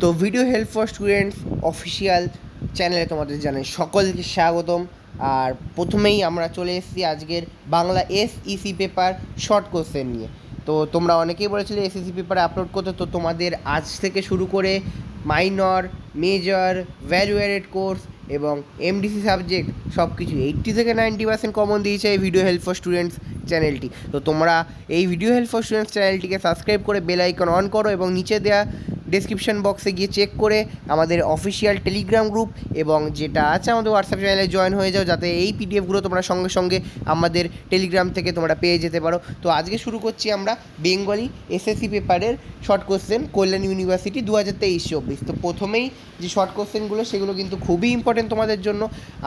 তো video help for students official চ্যানেলে তোমাদের জানাই সকলকে স্বাগতম। আর প্রথমেই আমরা চলে এসেছি আজকের Bangla S EC paper short question নিয়ে। তো তোমরা অনেকেই বলেছিলে এস ইসি পেপার আপলোড করতে, তো তোমাদের আজ থেকে শুরু করে minor major value added course এবং এমডিসি সাবজেক্ট সব কিছু এইট্টি থেকে নাইনটি পার্সেন্ট কমন দিয়েছে এই ভিডিও হেল্প ফর স্টুডেন্টস চ্যানেলটি তো তোমরা এই ভিডিও হেল্প ফর স্টুডেন্টস চ্যানেলটিকে সাবস্ক্রাইব করে বেল আইকন অন করো এবং নিচে দেওয়া ডেসক্রিপশন বক্সে গিয়ে চেক করে আমাদের অফিসিয়াল টেলিগ্রাম গ্রুপ এবং যেটা আছে আমাদের হোয়াটসঅ্যাপ চ্যানেলে জয়েন হয়ে যাও, যাতে এই পিডিএফগুলো তোমরা সঙ্গে সঙ্গে আমাদের টেলিগ্রাম থেকে তোমরা পেয়ে যেতে পারো। তো আজকে শুরু করছি আমরা বেঙ্গলি এসএসসি পেপারের শর্ট কোশ্চেন কল্যাণ ইউনিভার্সিটি দু হাজার তেইশ চব্বিশ। তো প্রথমেই যে শর্ট কোশ্চেনগুলো সেগুলো কিন্তু খুবই ইম্পর্টেন্ট তোমাদের জন্য।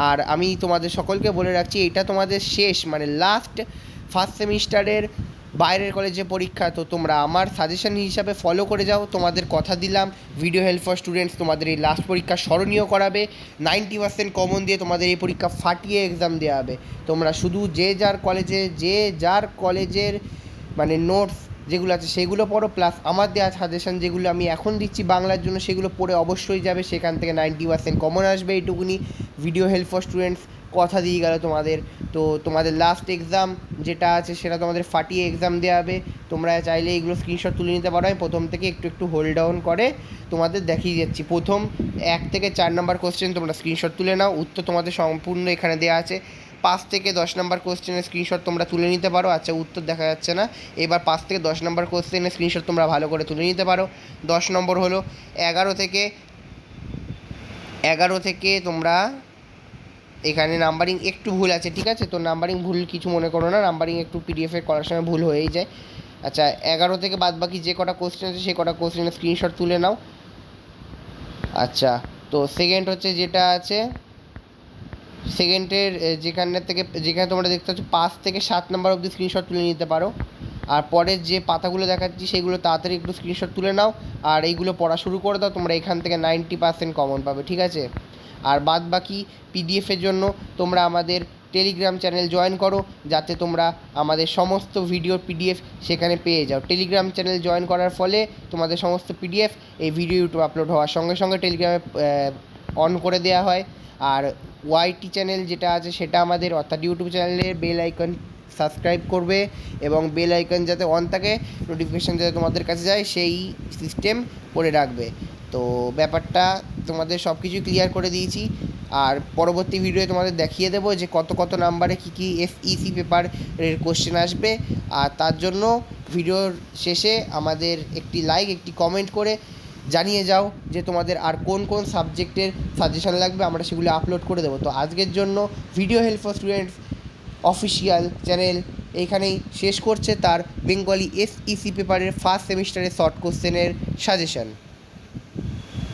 আর আমি তোমাদের সকলকে বলে রাখছি, এটা তোমাদের শেষ মানে লাস্ট ফার্স্ট সেমিস্টারের বাইরের কলেজে পরীক্ষা, তো তোমরা আমার সাজেশন হিসাবে ফলো করে যাও। তোমাদের কথা দিলাম ভিডিও হেল্প ফর স্টুডেন্টস তোমাদের এই লাস্ট পরীক্ষা স্মরণীয় করাবে। নাইনটি পার্সেন্ট কমন দিয়ে তোমাদের এই পরীক্ষা ফাটিয়ে এক্সাম দেওয়া হবে। তোমরা শুধু যে যার কলেজে যে যার কলেজের মানে নোটস যেগুলো আছে সেগুলো পড়ো প্লাস আমার দেওয়া সাজেশন যেগুলো আমি এখন দিচ্ছি বাংলার জন্য, সেগুলো পড়ে অবশ্যই যাবে। সেখান থেকে নাইনটি পার্সেন্ট কমন আসবে এইটুকুনি। ভিডিও হেল্প ফর স্টুডেন্টস কথা দিয়ে গেল তোমাদের। তো তোমাদের লাস্ট এক্সাম যেটা আছে সেটা তোমাদের ফাটিয়ে এক্সাম দেওয়া হবে। তোমরা চাইলে এগুলো স্ক্রিনশট তুলে নিতে পারো। আমি প্রথম থেকে একটু একটু হোল্ড ডাউন করে তোমাদের দেখিয়ে যাচ্ছি প্রথম এক থেকে চার নম্বর কোশ্চেন তোমরা স্ক্রিনশট তুলে নাও। উত্তর তোমাদের সম্পূর্ণ এখানে দেওয়া আছে। পাঁচ থেকে দশ নম্বর কোশ্চেনের স্ক্রিনশট তোমরা তুলে নিতে পারো। আচ্ছা উত্তর দেখা যাচ্ছে না। এবার পাঁচ থেকে দশ নম্বর কোশ্চেনের স্ক্রিনশট তোমরা ভালো করে তুলে নিতে পারো। দশ নম্বর হলো এগারো থেকে এগারো থেকে তোমরা এখানে নাম্বারিং একটু ভুল আছে, ঠিক আছে? তো নাম্বারিং ভুল কিছু মনে করো না নাম্বারিং একটু পিডিএফে করার সময় ভুল হয়েই যায়। আচ্ছা এগারো থেকে বাদ বাকি যে কটা কোশ্চেন আছে সেই কটা কোশ্চেনের স্ক্রিনশট তুলে নাও। আচ্ছা তো সেকেন্ড হচ্ছে যেটা আছে সেকেন্ডের যেখানে থেকে, যেখানে তোমরা দেখতে পাচ্ছ, পাঁচ থেকে সাত নাম্বার অবধি স্ক্রিনশট তুলে নিতে পারো। আর পরের যে পাতাগুলো দেখাচ্ছি, সেগুলো তাড়াতাড়ি একটু স্ক্রিনশট তুলে নাও। আর এইগুলো পড়া শুরু করে দাও, তোমরা এখান থেকে নাইনটি পার্সেন্ট কমন পাবে, ঠিক আছে? আর বাদ বাকি পিডিএফের জন্য তোমরা আমাদের টেলিগ্রাম চ্যানেল জয়েন করো, যাতে তোমরা আমাদের সমস্ত ভিডিওর পিডিএফ সেখানে পেয়ে যাও। টেলিগ্রাম চ্যানেল জয়েন করার ফলে তোমাদের সমস্ত পিডিএফ এই ভিডিও ইউটিউব আপলোড হওয়ার সঙ্গে সঙ্গে টেলিগ্রামে অন করে দেওয়া হয়। আর ওয়াইটি চ্যানেল যেটা আছে সেটা আমাদের, অর্থাৎ ইউটিউব চ্যানেলের বেল আইকন সাবস্ক্রাইব করবে এবং বেল আইকন যাতে অন থাকে নোটিফিকেশান যাতে তোমাদের কাছে যায়, সেই সিস্টেম করে রাখবে। তো ব্যাপারটা তোমাদের সব কিছু ক্লিয়ার করে দিয়েছি। আর পরবর্তী ভিডিওয়ে তোমাদের দেখিয়ে দেবো যে কত কত নাম্বারে কী কী এফ ইসি পেপারের কোশ্চেন আসবে। আর তার জন্য ভিডিওর শেষে আমাদের একটি লাইক একটি কমেন্ট করে জানিয়ে যাও যে তোমাদের আর কোন কোন সাবজেক্টের সাজেশন লাগবে, আমরা সেগুলো আপলোড করে দেবো। তো আজকের জন্য video help for students official channel এইখানেই শেষ করছে তার বেঙ্গলি এস ইসি পেপারের ফার্স্ট সেমিস্টারের শর্ট কোশ্চেনের সাজেশন